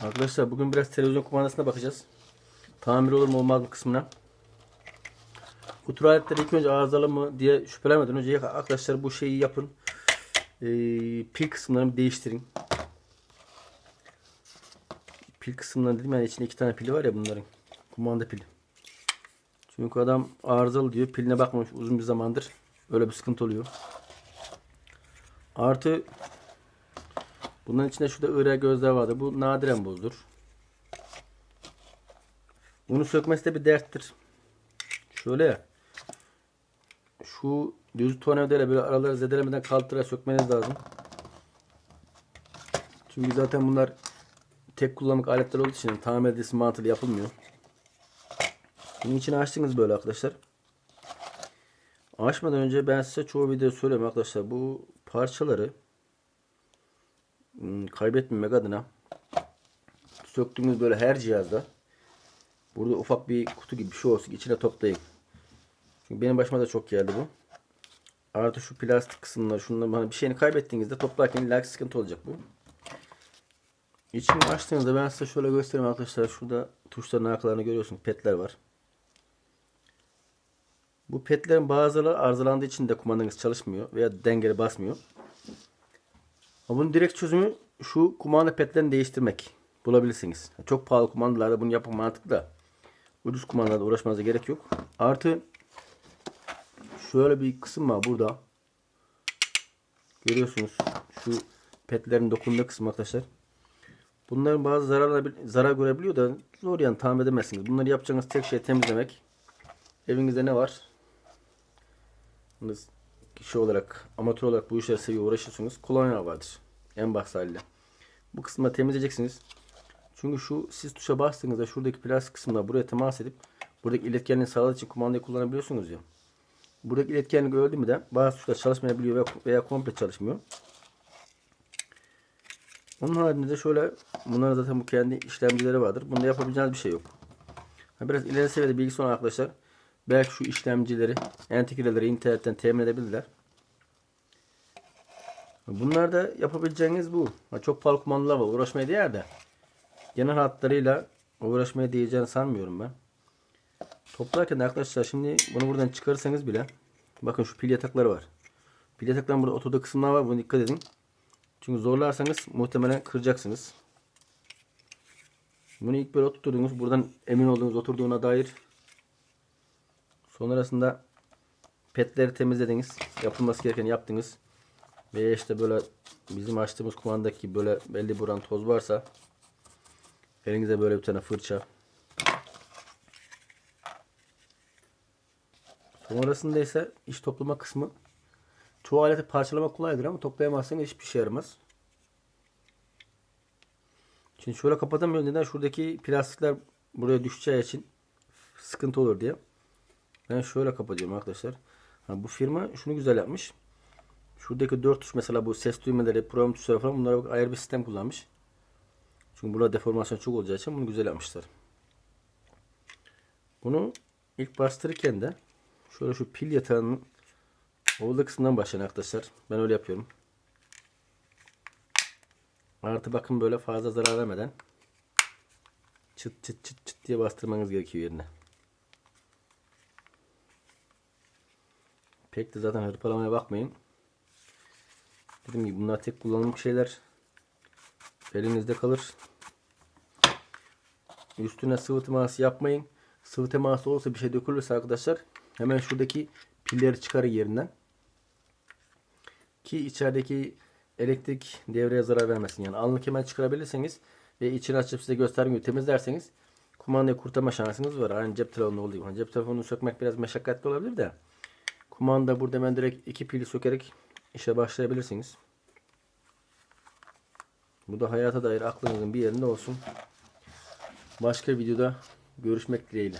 Arkadaşlar bugün biraz televizyon kumandasına bakacağız. Tamir olur mu olmaz mı kısmına. Bu tür aletler ilk önce arızalı mı diye şüphelenmeden önce arkadaşlar bu şeyi yapın. Ee, pil kısımlarını değiştirin. Pil kısımlarını dedim yani içinde iki tane pili var ya bunların. Kumanda pili. Çünkü adam arızalı diyor. Piline bakmamış uzun bir zamandır. Öyle bir sıkıntı oluyor. Artı bunların içinde şurada ıra gözler vardı. Bu nadiren bozdur. Bunu sökmesi de bir derttir. Şöyle. Şu düz tornavidayla böyle araları zedelemeden kaldırarak sökmeniz lazım. Çünkü zaten bunlar tek kullanımlık aletler olduğu için tamir edilmesi mantığı yapılmıyor. Bunun içini açtınız böyle arkadaşlar. Açmadan önce ben size çoğu video söylüyorum arkadaşlar. Bu parçaları kaybetmemek adına söktüğümüz böyle her cihazda burada ufak bir kutu gibi bir şey olsun içine toplayın. Çünkü benim başıma da çok geldi bu. Artı şu plastik kısımlar şundan hani bir şeyini kaybettiğinizde toplarken illa sıkıntı olacak bu. İçini açtığınızda ben size şöyle göstereyim arkadaşlar. Şurada tuşların arkalarını görüyorsunuz. Petler var. Bu petlerin bazıları arızalandığı için de kumandanız çalışmıyor veya dengeli basmıyor. Ama bunun direkt çözümü şu kumanda petlerini değiştirmek. Bulabilirsiniz. Çok pahalı kumandalarda bunu yapmak mantıklı da ucuz kumandalarda uğraşmanıza gerek yok. Artı şöyle bir kısım var burada. Görüyorsunuz şu petlerin dokunduğu kısmı arkadaşlar. Bunların bazı zararlar, zarar görebiliyor da zor yani tamir edemezsiniz. Bunları yapacağınız tek şey temizlemek. Evinizde ne var? Kişi olarak, amatör olarak bu işleri seviyor, uğraşıyorsunuz. Kolonya vardır. En basit haliyle. Bu kısmı temizleyeceksiniz. Çünkü şu siz tuşa bastığınızda şuradaki plastik kısımda buraya temas edip buradaki iletkenliği sağladığı için kumandayı kullanabiliyorsunuz ya. Buradaki iletkenlik öldü mü de bazı tuşlar çalışmayabiliyor veya, veya komple çalışmıyor. Onun haricinde de şöyle bunların zaten bu kendi işlemcileri vardır. Bunda yapabileceğiniz bir şey yok. Biraz ileri seviyede bilgisi olan arkadaşlar belki şu işlemcileri, entegreleri internetten temin edebilirler. Bunlar da yapabileceğiniz bu. Çok pahalı kumandalar var. Uğraşmaya değer de. Genel hatlarıyla uğraşmaya değeceğini sanmıyorum ben. Toplarken arkadaşlar şimdi bunu buradan çıkarırsanız bile bakın şu pil yatakları var. Pil yatakların burada oturduğu kısımlar var. Buna dikkat edin. Çünkü zorlarsanız muhtemelen kıracaksınız. Bunu ilk böyle oturttuğunuz buradan emin olduğunuz oturduğuna dair sonrasında petleri temizlediniz. Yapılması gereken yaptınız. Ve işte böyle bizim açtığımız kumandaki böyle belli buran toz varsa elinize böyle bir tane fırça Sonrasında ise iş toplama kısmı çoğu aleti parçalama kolaydır ama toplayamazsanız hiçbir şey yaramaz. Şimdi şöyle kapatamıyorum. Neden? Şuradaki plastikler buraya düşeceği için sıkıntı olur diye. Ben şöyle kapatıyorum arkadaşlar. Ha, bu firma şunu güzel yapmış. Şuradaki dört tuş mesela bu ses düğmeleri, program tuşları falan bunlara bak ayrı bir sistem kullanmış. Çünkü burada deformasyon çok olacağı için bunu güzel yapmışlar. Bunu ilk bastırırken de şöyle şu pil yatağının olduğu kısmından başlayın arkadaşlar. Ben öyle yapıyorum. Artı bakın böyle fazla zarar vermeden çıt çıt çıt çıt diye bastırmanız gerekiyor yerine. Pek de zaten hırpalamaya bakmayın. Dediğim gibi bunlar tek kullanımlık şeyler. Elinizde kalır. Üstüne sıvı teması yapmayın. Sıvı teması olursa bir şey dökülürse arkadaşlar hemen şuradaki pilleri çıkarın yerinden. Ki içerideki elektrik devreye zarar vermesin. Yani anlık hemen çıkarabilirseniz ve içini açıp size gibi temizlerseniz kumandayı kurtarma şansınız var. Aynı cep telefonu olduğu gibi. Yani cep telefonunu sökmek biraz meşakkatli olabilir de kumanda burada hemen direkt iki pili sökerek işe başlayabilirsiniz. Bu da hayata dair aklınızın bir yerinde olsun. Başka videoda görüşmek dileğiyle.